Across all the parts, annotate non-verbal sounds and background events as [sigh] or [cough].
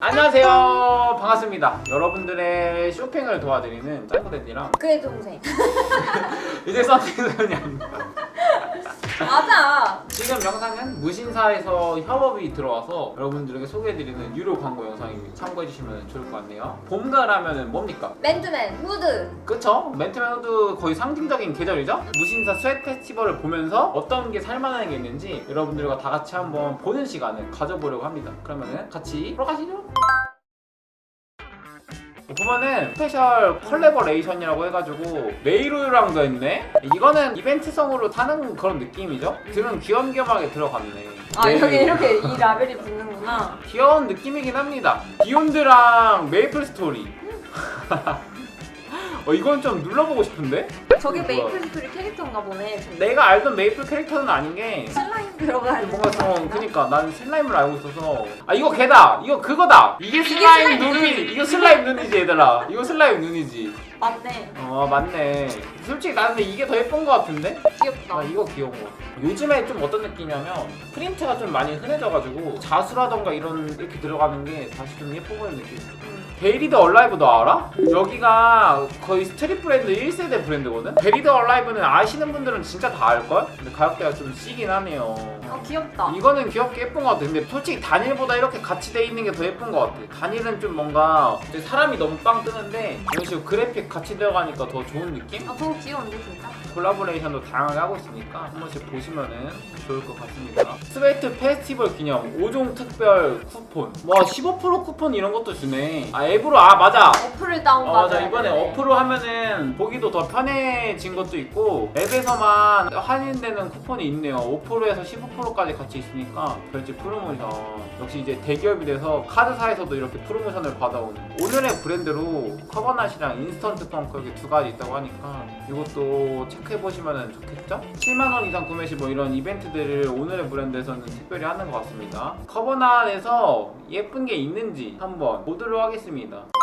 안녕하세요. 반갑습니다. 여러분들의 쇼핑을 도와드리는 짱구댄디랑 그의 동생. [laughs] 이제 썸띵선이 아닙니다 맞아. 지금 영상은 무신사에서 협업이 들어와서 여러분들에게 소개해드리는 유료 광고 영상입니다 참고해주시면 좋을 것 같네요 봄가라면 뭡니까? 맨투맨 후드. 그쵸? 맨투맨호드 거의 상징적인 계절이죠? 무신사 스웨트 페스티벌을 보면서 어떤 게 살만한 게 있는지 여러분들과 다 같이 한번 보는 시간을 가져보려고 합니다 그러면은 같이 보러 가시죠 보면은 스페셜 컬래버레이션이라고 해가지고 메이루랑도 했네? 이거는 이벤트성으로 타는 그런 느낌이죠? 들은 귀염귀염하게 들어갔네 아 네. 여기 이렇게 이 라벨이 붙는구나. 귀여운 느낌이긴 합니다 비욘드랑 메이플 스토리 [laughs] 어 이건 좀 눌러보고 싶은데? 저게? 메이플 스토리 캐릭터인가 보네. 저기. 내가 알던 메이플 캐릭터는 아닌 게 슬라임 들어가 있는 뭔가 좀? 그니까 난 슬라임을 알고 있어서 아 이거 걔다 이거 그거다 이게 슬라임 슬라임 눈이 이거 슬라임 눈이지 얘들아 이거 슬라임 눈이지 맞네. 어 맞네 솔직히 나는 근데 이게 더 예쁜 거 같은데 귀엽다. 아 이거 귀여운 거 같아 요즘에 좀 어떤 느낌이냐면 프린트가 좀 많이 흔해져가지고 자수라던가 이런 이렇게 들어가는 게 다시 좀 예뻐 보이는 느낌 음. 베리드 얼라이브 너 알아? 여기가 거의 스트릿 브랜드 1세대 브랜드거든? 베리드 얼라이브는 아시는 분들은 진짜 다 알걸? 근데 가격대가 좀 시긴 하네요 어 귀엽다. 이거는 귀엽게 예쁜 것 같아. 근데 솔직히 단일보다 이렇게 같이 돼 있는 게 더 예쁜 것 같아. 단일은 좀 뭔가 이제 사람이 너무 빵 뜨는데 이런 식으로 그래픽 같이 들어가니까 더 좋은 느낌? 아 저거 귀여운데 진짜. 콜라보레이션도 다양하게 하고 있으니까 한 번씩 보시면은 좋을 것 같습니다. 스웨이트 페스티벌 기념 5종 특별 쿠폰. 와 15% 쿠폰 이런 것도 주네. 아 앱으로 아 맞아. 어플을 다운 어, 받아야 맞아 이번에 되네. 어플로 하면은 보기도 더 편해진 것도 있고 앱에서만 할인되는 쿠폰이 있네요 5%에서 15%까지 같이 있으니까 별지 프로모션 역시 이제 대기업이 돼서 카드사에서도 이렇게 프로모션을 받아오는 오늘의 브랜드로 커버낫이랑 인스턴트 펑크 이렇게 두 가지 있다고 하니까 이것도 체크해보시면 좋겠죠? 7만원 이상 구매 시 뭐 이런 이벤트들을 오늘의 브랜드에서는 특별히 하는 것 같습니다 커버낫에서 예쁜 게 있는지 한번 보도록 하겠습니다 있습니다.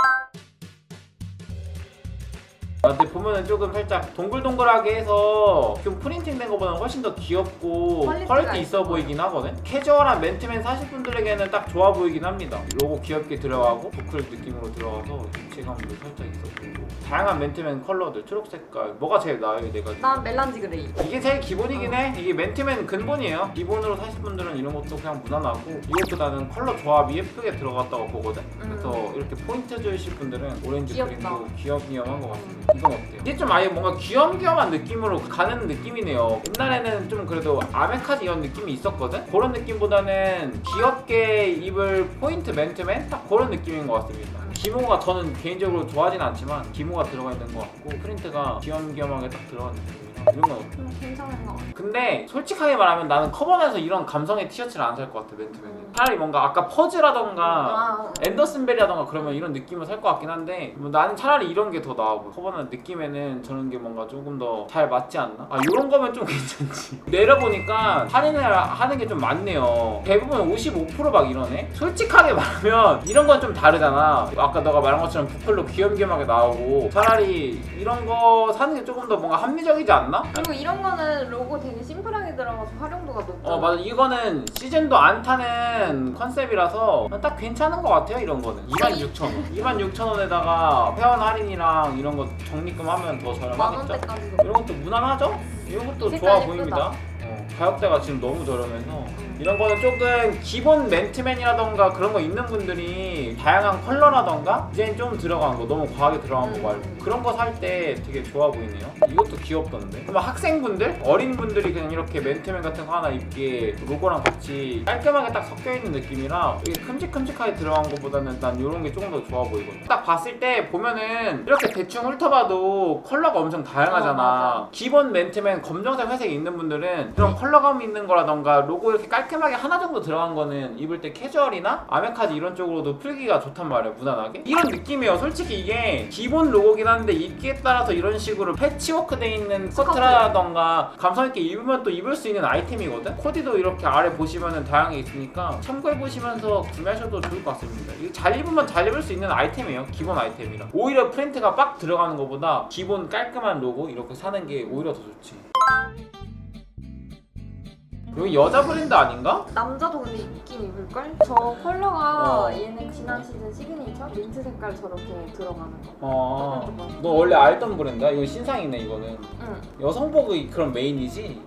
아, 근데 보면은 조금 살짝 동글동글하게 해서 좀 프린팅된 것보다 는 훨씬 더 귀엽고 퀄리티가 퀄리티 있어 있어. 보이긴 하거든? 캐주얼한 맨투맨 사실 분들에게는 딱 좋아 보이긴 합니다 로고 귀엽게 들어가고 보클 느낌으로 들어가서 입체감도 살짝 있어 보이고 다양한 맨투맨 컬러들 초록 색깔 뭐가 제일 나아요 내가 난 멜란지 그레이. 이게 제일 기본이긴 해. 이게 맨투맨 근본이에요. 기본으로 사실 분들은 이런 것도 그냥 무난하고 이것보다는 컬러 조합이 예쁘게 들어갔다고 보거든. 그래서 이렇게 포인트 주실 분들은 오렌지 음. 귀엽다. 그린도 귀염귀염한 것 같습니다. 이건 어때요? 이게 좀 아예 뭔가 귀염귀염한 느낌으로 가는 느낌이네요. 옛날에는 좀 그래도 아메카지 이런 느낌이 있었거든. 그런 느낌보다는 귀엽게 입을 포인트 맨투맨 딱 그런 느낌인 것 같습니다. 기모가 저는 개인적으로 좋아하진 않지만 기모가 들어가 있는 것 같고 프린트가 귀염귀염하게 딱 들어간 느낌이라 이런 건 어때요? 음, 괜찮은 것 같아. 근데 솔직하게 말하면 나는 커버에서 이런 감성의 티셔츠를 안 살 것 같아 맨투맨은 차라리 뭔가 아까 퍼즈라던가 아, 앤더슨벨이라던가 그러면 이런 느낌을 살 것 같긴 한데 뭐 나는 차라리 이런 게 더 나아. 보여 커버는 느낌에는 저런 게 뭔가 조금 더 잘 맞지 않나? 아 이런 거면 좀 [laughs] 괜찮지. 내려보니까 할인을 하는 게 좀 많네요. 대부분 55%막 이러네? 솔직하게 말하면 이런 건 좀 다르잖아. 아까 너가 말한 것처럼 부클로 귀염귀염하게 나오고 차라리 이런 거 사는 게 조금 더 뭔가 합리적이지 않나? 그리고 이런 거는 로고 되게 심플하게 들어가서 활용도가 높잖아. 어 맞아. 이거는 시즌도 안 타는 컨셉이라서 딱 괜찮은 것 같아요 이런 거는 26,000원 26,000원에다가 회원 할인이랑 이런 거 적립금 하면 더만 저렴하겠죠? 원대까지도. 이런 것도 무난하죠? 이런 것도 색깔 좋아 예쁘다. 보입니다 어, 가격대가 지금 너무 저렴해서 이런 거는 조금 기본 맨투맨이라던가 그런 거 있는 분들이 다양한 컬러라던가 디자인 좀 들어간 거 너무 과하게 들어간 거 말고 음. 그런 거 살 때 되게 좋아 보이네요 이것도 귀엽던데 그럼 학생분들? 어린 분들이 그냥 이렇게 맨투맨 같은 거 하나 입기에 로고랑 같이 깔끔하게 딱 섞여 있는 느낌이라 이게 큼직큼직하게 들어간 것보다는 난 이런 게 조금 더 좋아 보이거든 딱 봤을 때 보면은 이렇게 대충 훑어봐도 컬러가 엄청 다양하잖아 어. 기본 맨투맨 검정색 회색 있는 분들은 이런 컬러감 있는 거라던가 로고 이렇게 깔끔 하게 하나 정도 들어간 거는 입을 때 캐주얼이나 아메카지 이런 쪽으로도 풀기가 좋단 말이야 무난하게. 이런 느낌이에요. 솔직히 이게 기본 로고긴 한데 입기에 따라서 이런 식으로 패치워크 돼 있는 스커트라던가 감성 있게 입으면 또 입을 수 있는 아이템이거든? 코디도 이렇게 아래 보시면은 다양하게 있으니까 참고해 보시면서 구매하셔도 좋을 것 같습니다. 이거 잘 입으면 잘 입을 수 있는 아이템이에요 기본 아이템이라. 오히려 프린트가 빡 들어가는 것보다 기본 깔끔한 로고 이렇게 사는 게 오히려 더 좋지 여기 여자 브랜드 아닌가? 남자도 근데 입긴 입을걸? 저 컬러가 어. 얘는 지난 시즌 시그니처 민트 색깔 저렇게 들어가는 거. 어. 너 원래 알던 브랜드야? 이거 신상이네 이거는. 응, 여성복이 그런 메인이지?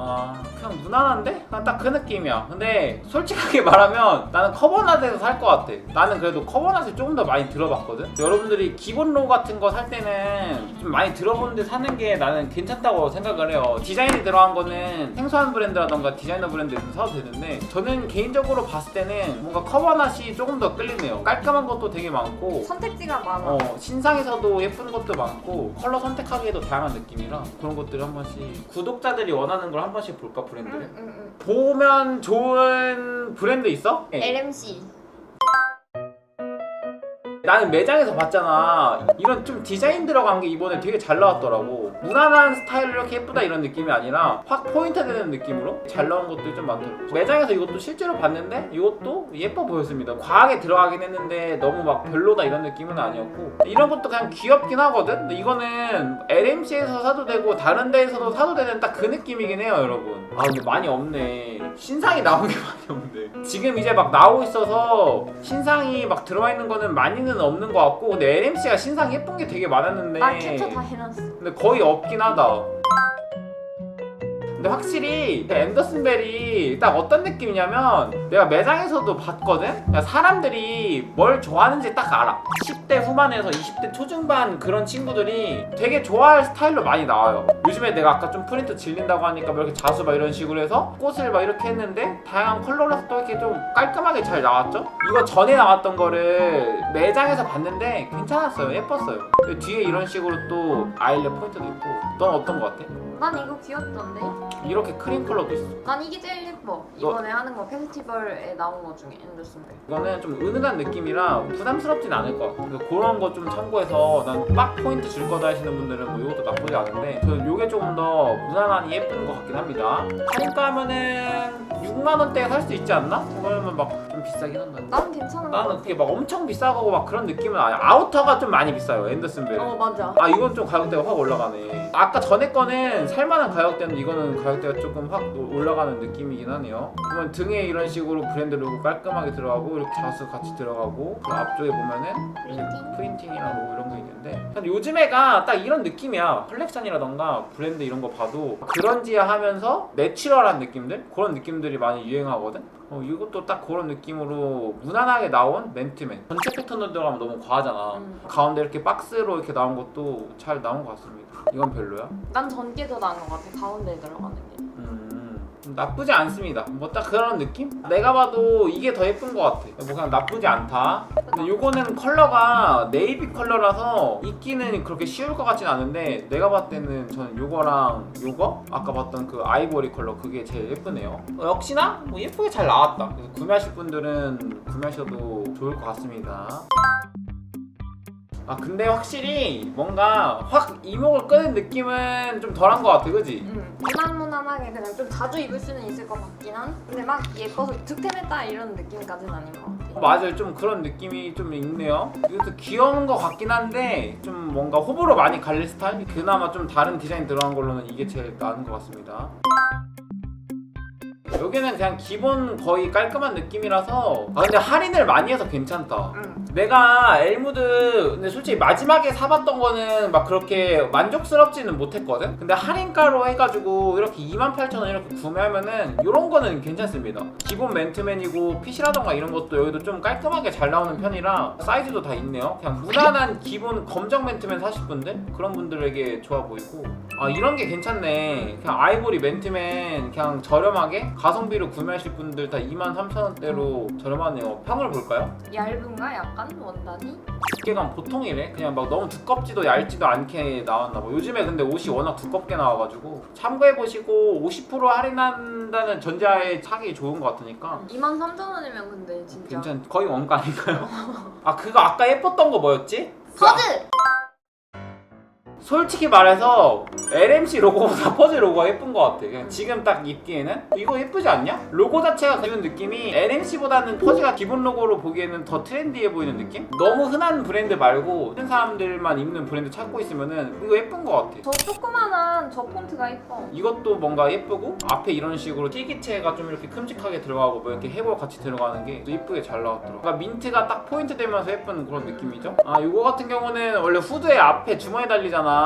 아 그냥 무난한데? 그냥 딱 그 느낌이야. 근데 솔직하게 [laughs] 말하면 나는 커버낫에서 살 것 같아. 나는 그래도 커버낫을 조금 더 많이 들어봤거든. 여러분들이 기본 로우 같은 거 살 때는 좀 많이 들어보는데 사는 게 나는 괜찮다고 생각을 해요. 디자인이 들어간 거는 생소한 브랜드라던가 디자이너 브랜드에서 사도 되는데 저는 개인적으로 봤을 때는 뭔가 커버낫이 조금 더 끌리네요. 깔끔한 것도 되게 많고 선택지가 많아. 어, 신상에서도 예쁜 것도 많고 컬러 선택하기에도 다양한 느낌이라 그런 것들을 한 번씩 구독자들이 원하는 걸 한 번씩 볼까 브랜드를 응, 응, 응. 보면 좋은 브랜드 있어? LMC. 나는 매장에서 봤잖아. 이런 좀 디자인 들어간 게 이번에 되게 잘 나왔더라고. 무난한 스타일로 이렇게 예쁘다 이런 느낌이 아니라 확 포인트 되는 느낌으로 잘 나온 것들이 좀 많더라고. 매장에서 이것도 실제로 봤는데 이것도 예뻐 보였습니다. 과하게 들어가긴 했는데 너무 막 별로다 이런 느낌은 아니었고. 이런 것도 그냥 귀엽긴 하거든? 이거는 LMC에서 사도 되고 다른 데에서도 사도 되는 딱 그 느낌이긴 해요 여러분. 아 근데 많이 없네. 신상이 나온 게 많이 없네. 지금 이제 막 나오고 있어서 신상이 막 들어와 있는 거는 많이는 없는 것 같고 근데 LMC가 신상 예쁜 게 되게 많았는데 나 캡처 다 해놨어. 근데 거의 없긴 하다. 근데 확실히 앤더슨 벨이 딱 어떤 느낌이냐면 내가 매장에서도 봤거든? 그냥 사람들이 뭘 좋아하는지 딱 알아 10대 후반에서 20대 초중반 그런 친구들이 되게 좋아할 스타일로 많이 나와요 요즘에 내가 아까 좀 프린트 질린다고 하니까 뭐 이렇게 자수 막 이런 식으로 해서 꽃을 막 이렇게 했는데 다양한 컬러라서 또 이렇게 좀 깔끔하게 잘 나왔죠? 이거 전에 나왔던 거를 매장에서 봤는데 괜찮았어요 예뻤어요 근데 뒤에 이런 식으로 또 아이랩 포인트도 있고 넌 어떤 거 같아? 난 이거 귀엽던데? 이렇게 크림 컬러도 있어. 난 이게 제일 예뻐. 이번에 하는 거 페스티벌에 나온 거 중에 앤더슨벨. 이거는 좀 은은한 느낌이라 부담스럽진 않을 것 같아. 그래서 그런 거 좀 참고해서 난 빡 포인트 줄 거다 하시는 분들은 뭐 이것도 나쁘지 않은데 저는 이게 조금 더 무난하니 예쁜 것 같긴 합니다. 할인가 하면은 6만 원대에 살 수 있지 않나? 그러면 막좀 비싸긴 한다. 난 괜찮은 거 나는 같아. 그게 막 엄청 비싸고 막 그런 느낌은 아니야. 아우터가 좀 많이 비싸요. 앤더슨 벨. 어 맞아. 아 이건 좀 가격대가 확 올라가네 아까 전에 거는 살만한 가격대인데 이거는 가격대가 조금 확 올라가는 느낌이긴 하네요 그러면 등에 이런 식으로 브랜드 로고 깔끔하게 들어가고 이렇게 자수 같이 들어가고 그 앞쪽에 보면은 이제 프린팅. 프린팅이랑 로고 이런 거 있는데 근데 요즘 애가 딱 이런 느낌이야 컬렉션이라던가 브랜드 이런 거 봐도 그런지야 하면서 내추럴한 느낌들 그런 느낌들이 많이 유행하거든 어, 이것도 딱 그런 느낌으로 무난하게 나온 맨투맨 전체 패턴으로 들어가면 너무 과하잖아 음. 가운데 이렇게 박스로 이렇게 나온 것도 잘 나온 것 같습니다. 이건 별로야? 난 전게 더 나은 것 같아. 가운데에 들어가는 게. 음, 나쁘지 않습니다. 뭐 딱 그런 느낌? 내가 봐도 이게 더 예쁜 것 같아. 뭐 그냥 나쁘지 않다. 근데 요거는 컬러가 네이비 컬러라서 입기는 그렇게 쉬울 것 같진 않은데 내가 봤을 때는 저는 요거랑 요거 아까 봤던 그 아이보리 컬러 그게 제일 예쁘네요. 어, 역시나 뭐 예쁘게 잘 나왔다. 그래서 구매하실 분들은 구매하셔도 좋을 것 같습니다. 아 근데 확실히 뭔가 확 이목을 끄는 느낌은 좀 덜한 것 같아, 그지? 응. 무난무난하게 그냥 좀 자주 입을 수는 있을 것 같긴 한. 근데 막 예뻐서 득템했다 이런 느낌까지는 아닌 것 같아. 어, 맞아요, 좀 그런 느낌이 좀 있네요. 이것도 귀여운 것 같긴 한데 좀 뭔가 호불호 많이 갈릴 스타일. 그나마 좀 다른 디자인 들어간 걸로는 이게 제일 나은 것 같습니다. 여기는 그냥 기본 거의 깔끔한 느낌이라서. 아 근데 할인을 많이 해서 괜찮다. 응. 내가 엘무드 근데 솔직히 마지막에 사봤던 거는 막 그렇게 만족스럽지는 못했거든? 근데 할인가로 해가지고 이렇게 28,000원 이렇게 구매하면은 이런 거는 괜찮습니다. 기본 맨투맨이고 핏이라던가 이런 것도 여기도 좀 깔끔하게 잘 나오는 편이라 사이즈도 다 있네요. 그냥 무난한 기본 검정 맨투맨 사실 분들? 그런 분들에게 좋아 보이고. 아 이런 게 괜찮네. 그냥 아이보리 맨투맨 그냥 저렴하게 가성비로 구매하실 분들 다 23,000원대로 저렴하네요 평을 볼까요? 얇은가 약간 원단이? 두께감 보통이래. 그냥 막 너무 두껍지도 얇지도 않게 나왔나 봐. 요즘에 근데 옷이 워낙 두껍게 나와가지고 참고해 보시고 50% 할인한다는 전자에 사기 좋은 것 같으니까 23,000원이면 근데 진짜. 괜찮. 거의 원가 아닌가요? 아 그거 아까 예뻤던 거 뭐였지? 그 아- 서드! 솔직히 말해서 LMC 로고보다 퍼즈 [laughs] 로고가 예쁜 것 같아. 그냥 지금 딱 입기에는 이거 예쁘지 않냐? 로고 자체가 그런 느낌이 LMC보다는 퍼즈가 기본 로고로 보기에는 더 트렌디해 보이는 느낌? 너무 흔한 브랜드 말고 흔한 사람들만 입는 브랜드 찾고 있으면은 이거 예쁜 것 같아. 저 조그만한 저 폰트가 예뻐. 이것도 뭔가 예쁘고 앞에 이런 식으로 띠기체가 좀 이렇게 큼직하게 들어가고 뭐 이렇게 해고 같이 들어가는 게 또 예쁘게 잘 나왔더라고. 그러니까 민트가 딱 포인트 되면서 예쁜 그런 느낌이죠. 아 이거 같은 경우는 원래 후드에 앞에 주머니 달리잖아.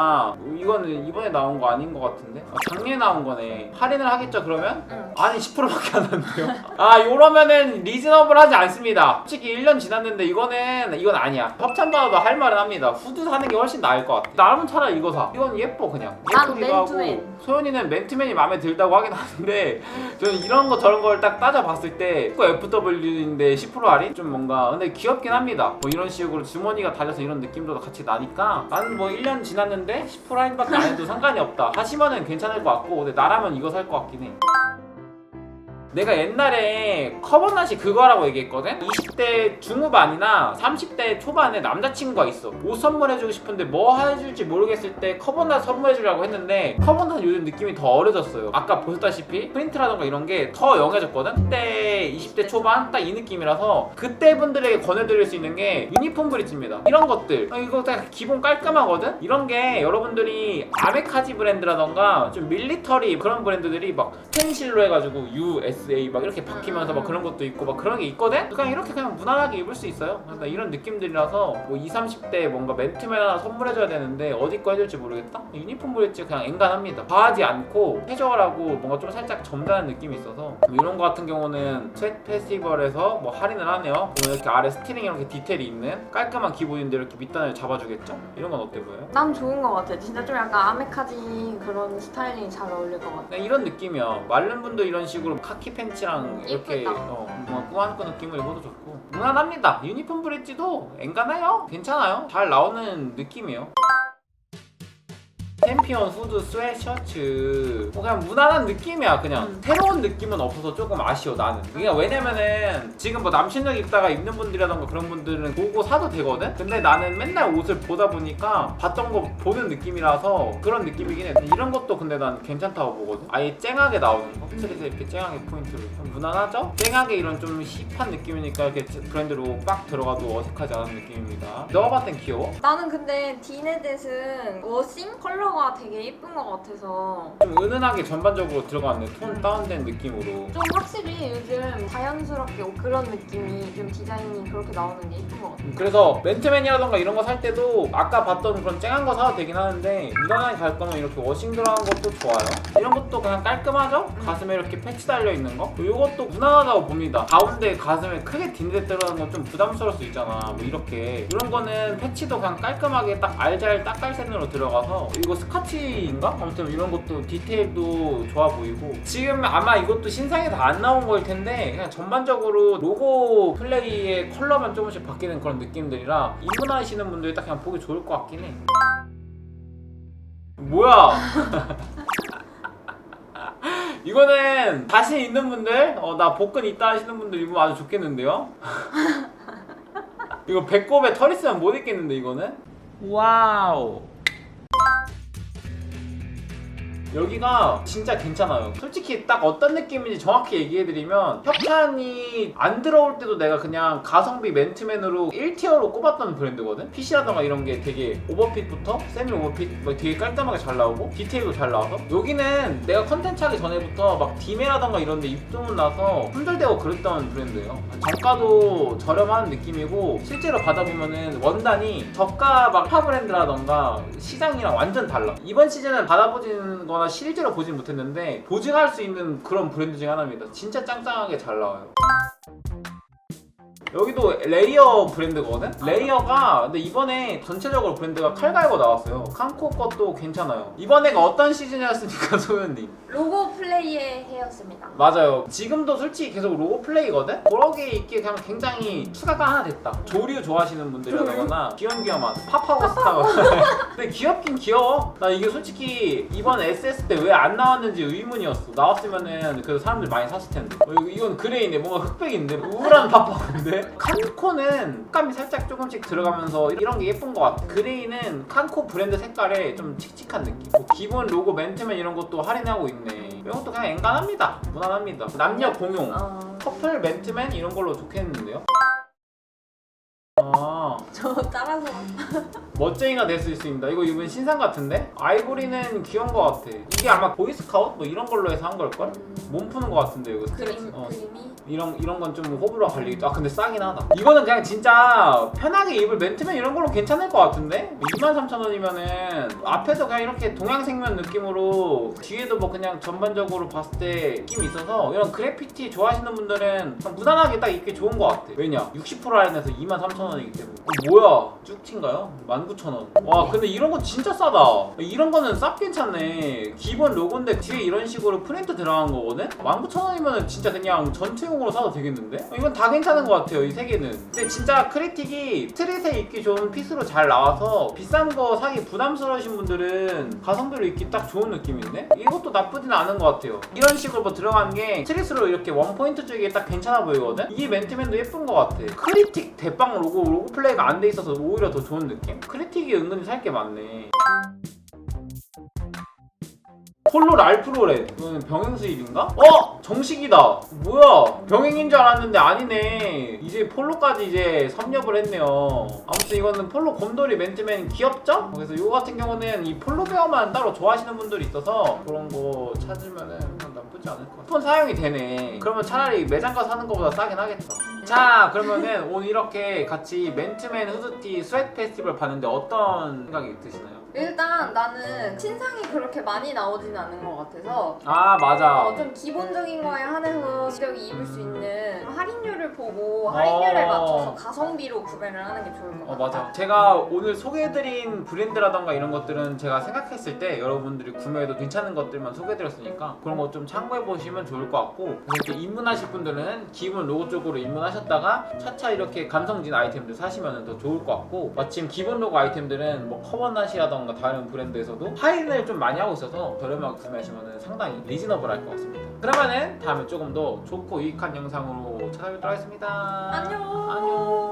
이거는 이번에 나온 거 아닌 것 같은데? 아, 작년에 나온 거네. 할인을 하겠죠 그러면? 응. 아니 10%밖에 안 한대요. 아 이러면은 리즈너블하지 않습니다. 솔직히 1년 지났는데 이거는 이건 아니야. 협찬받아도 할 말은 합니다. 후드 사는 게 훨씬 나을 것 같아. 나라면 차라리 이거 사. 이건 예뻐 그냥. 난 예쁘기도 하고. 맨투맨. 소연이는 맨투맨이 마음에 들다고 하긴 하는데 저는 이런 거 저런 걸 딱 따져봤을 때 FW인데 10% 할인? 좀 뭔가 근데 귀엽긴 합니다. 뭐 이런 식으로 주머니가 달려서 이런 느낌도 같이 나니까 나는 뭐 1년 지났는데 10% 할인밖에 안 해도 상관이 없다. 하시면은 괜찮을 것 같고 근데 나라면 이거 살 것 같긴 해. 내가 옛날에 커버낫이 그거라고 얘기했거든? 20대 중후반이나 30대 초반에 남자친구가 있어 옷 선물해주고 싶은데 뭐 해줄지 모르겠을 때 커버낫 선물해주려고 했는데 커버낫 요즘 느낌이 더 어려졌어요 아까 보셨다시피 프린트라던가 이런 게 더 영해졌거든? 그때 20대 초반 딱 이 느낌이라서 그때 분들에게 권해드릴 수 있는 게 유니폼 브릿지입니다 이런 것들 어, 이거 딱 기본 깔끔하거든? 이런 게 여러분들이 아메카지 브랜드라던가 좀 밀리터리 그런 브랜드들이 막 스텐실로 해가지고 USA 막 이렇게 박히면서 막 그런 것도 있고 막 그런 게 있거든? 그냥 이렇게 그냥 무난하게 입을 수 있어요 그러니까 이런 느낌들이라서 뭐 20, 30대 뭔가 맨투맨 하나 선물해줘야 되는데 어디 거 해줄지 모르겠다? 유니폼 브릿지 그냥 엔간합니다 과하지 않고 캐주얼하고 뭔가 좀 살짝 점잖은 느낌이 있어서 뭐 이런 거 같은 경우는 스웨트 페스티벌에서 뭐 할인을 하네요 뭐 이렇게 아래 스티링 이렇게 디테일이 있는 깔끔한 기본인데 이렇게 밑단을 잡아주겠죠? 이런 건 어때 보여요? 난 좋은 것 같아. 진짜 좀 약간 아메카지 그런 스타일링이 잘 어울릴 것 같아. 이런 느낌이야. 마른 분도 이런 식으로 카키 팬츠랑 음, 이렇게 예쁘다. 어, 뭔가 꾸안꾸 느낌을 입어도 좋고 무난합니다. 유니폼 브릿지도 엔간해요. 괜찮아요. 잘 나오는 느낌이에요. 챔피언 후드 스웨셔츠. 뭐 그냥 무난한 느낌이야 그냥. 음. 새로운 느낌은 없어서 조금 아쉬워 나는. 그러니까 왜냐면은 지금 뭐 남친룩 입다가 입는 분들이라던가 그런 분들은 보고 사도 되거든? 근데 나는 맨날 옷을 보다 보니까 봤던 거 보는 느낌이라서 그런 느낌이긴 해. 이런 것도 근데 난 괜찮다고 보거든? 아예 쨍하게 나오는 거? 스트릿에 이렇게 쨍하게 포인트를. 좀 무난하죠? 쨍하게 이런 좀 힙한 느낌이니까 이렇게 브랜드로 빡 들어가도 어색하지 않은 느낌입니다. 너가 봤을 땐 귀여워? 나는 근데 디네댓은 워싱? 컬러 가 되게 예쁜 것 같아서. 좀 은은하게 전반적으로 들어갔네 톤 다운된 느낌으로. 좀 확실히 요즘 자연스럽게 그런 느낌이 좀 디자인이 그렇게 나오는 게 예쁜 것 같아. 음, 그래서 맨투맨이라던가 이런 거 살 때도 아까 봤던 그런 쨍한 거 사도 되긴 하는데 무난하게 갈 거면 이렇게 워싱 들어간 것도 좋아요. 이런 것도 그냥 깔끔하죠? 가슴에 이렇게 패치 달려 있는 거? 이것도 무난하다고 봅니다. 가운데 가슴에 크게 딘데 들어가는 건 좀 부담스러울 수 있잖아. 뭐 이렇게. 이런 거는 패치도 그냥 깔끔하게 딱 알잘 딱깔센으로 들어가서 이거 스카치인가? 아무튼 이런 것도 디테일도 좋아 보이고. 지금 아마 이것도 신상에 다 안 나온 거일 텐데 그냥 전반적으로 로고 플레이의 컬러만 조금씩 바뀌는 그런 느낌들이라 입문하시는 분들이 딱 그냥 보기 좋을 것 같긴 해. 뭐야? [laughs] 이거는 자신 있는 분들? 어, 나 복근 있다 하시는 분들 입으면 아주 좋겠는데요? [laughs] 이거 배꼽에 털 있으면 못 입겠는데 이거는? 와우 여기가 진짜 괜찮아요. 솔직히 딱 어떤 느낌인지 정확히 얘기해드리면 협찬이 안 들어올 때도 내가 그냥 가성비 맨투맨으로 1티어로 꼽았던 브랜드거든? 핏이라던가 이런 게 되게 오버핏부터 세미 오버핏 막 되게 깔끔하게 잘 나오고 디테일도 잘 나와서 여기는 내가 컨텐츠 하기 전에부터 막 디메라던가 이런 데 입소문 나서 품절되고 그랬던 브랜드예요. 정가도 저렴한 느낌이고 실제로 받아보면은 원단이 저가 막 파 브랜드라던가 시장이랑 완전 달라. 이번 시즌은 받아보진 거나 실제로 보진 못했는데 보증할 수 있는 그런 브랜드 중에 하나입니다. 진짜 짱짱하게 잘 나와요. 여기도 레이어 브랜드거든? 레이어가 근데 이번에 전체적으로 브랜드가 칼 갈고 나왔어요. 칸코 것도 괜찮아요. 이번에가 어떤 시즌이었습니까, [laughs] 소연님? 로고 플레이의 해였습니다. 맞아요. 지금도 솔직히 계속 로고 플레이거든? 그러게 있게 그냥 굉장히 추가가 하나 됐다. 조류 좋아하시는 분들이라거나 귀염귀염한 팝하고 스타가. [laughs] 근데 귀엽긴 귀여워. 나 이게 솔직히 이번 SS 때 왜 안 나왔는지 의문이었어. 나왔으면은 그래도 사람들 많이 샀을 텐데. 어, 이거- 이건 그레이네. 뭔가 흑백인데? 우울한 [laughs] 팝하고인데? 왜 칸코는 색감이 살짝 조금씩 들어가면서 이런 게 예쁜 것 같아. 그레이는 칸코 브랜드 색깔에 좀 칙칙한 느낌. 뭐 기본 로고 맨투맨 이런 것도 할인하고 있네. 이런 것도 그냥 엔간합니다. 무난합니다. 남녀 공용. 어, 커플 맨투맨 이런 걸로 좋겠는데요? 아 저 따라서 [laughs] 멋쟁이가 될 수 있습니다. 이거 이번 신상 같은데? 아이보리는 귀여운 것 같아. 이게 아마 보이스카웃 뭐 이런 걸로 해서 한 걸걸? 음, 몸 푸는 것 같은데 이거 그림 어. 그림이 이런 이런 건 좀 호불호 갈리겠죠. 아 근데 싸긴 하다. 이거는 그냥 진짜 편하게 입을 맨투맨 이런 걸로 괜찮을 것 같은데? 23,000원이면은 앞에도 그냥 이렇게 동양생면 느낌으로 뒤에도 뭐 그냥 전반적으로 봤을 때 느낌이 있어서 이런 그래피티 좋아하시는 분들은 그냥 무난하게 딱 입기 좋은 것 같아. 왜냐? 60% 할인해서 23,000원이기 때문에. 어, 뭐야? 쭉티인가요? 19,000원. 와 근데 이런 거 진짜 싸다. 이런 거는 쌉 괜찮네. 기본 로고인데 뒤에 이런 식으로 프린트 들어간 거거든? 19,000원이면 진짜 그냥 전 투용으로 사도 되겠는데? 어, 이건 다 괜찮은 것 같아요, 이 세 개는. 근데 진짜 크리틱이 스트릿에 입기 좋은 핏으로 잘 나와서 비싼 거 사기 부담스러우신 분들은 가성비로 입기 딱 좋은 느낌인데? 이것도 나쁘진 않은 것 같아요. 이런 식으로 뭐 들어간 게 스트릿으로 이렇게 원포인트 쪽이 딱 괜찮아 보이거든? 이게 맨투맨도 예쁜 것 같아. 크리틱 대빵 로고, 로고 플레이가 안 돼 있어서 오히려 더 좋은 느낌? 크리틱이 은근히 살 게 많네. 폴로 랄프로레 이거는 병행 수입인가? 어! 정식이다 뭐야 병행인 줄 알았는데 아니네 이제 폴로까지 이제 섭렵을 했네요 아무튼 이거는 폴로 곰돌이 맨투맨 귀엽죠? 그래서 이거 같은 경우는 이 폴로 베어만 따로 좋아하시는 분들이 있어서 그런 거 찾으면은 나쁘지 않을 것 같아 폰 사용이 되네 그러면 차라리 매장 가서 사는 것보다 싸긴 하겠다 자 그러면은 오늘 이렇게 같이 맨투맨 후드티 스웨트 페스티벌 봤는데 어떤 생각이 드시나요? 일단 나는 신상이 그렇게 많이 나오지는 않은 것 같아서 아 맞아 어, 좀 기본적인 거에 한해서 시력이 입을 수 있는 할인율을 보고 할인율에 어. 맞춰서 가성비로 구매를 하는 게 좋을 것 같아. 어 맞아 제가 오늘 소개해드린 브랜드라던가 이런 것들은 제가 생각했을 때 여러분들이 구매해도 괜찮은 것들만 소개해드렸으니까 그런 거 좀 참고해 보시면 좋을 것 같고 이렇게 입문하실 분들은 기본 로고 쪽으로 입문하셨다가 차차 이렇게 감성진 아이템들 사시면 더 좋을 것 같고 마침 기본 로고 아이템들은 뭐 커버낫이 라던가 다른 브랜드에서도 할인을 좀 많이 하고 있어서 저렴하게 구매하시면 상당히 리즈너블 할 것 같습니다. 그러면은 다음에 조금 더 좋고 유익한 영상으로 찾아뵙도록 하겠습니다. 안녕. 안녕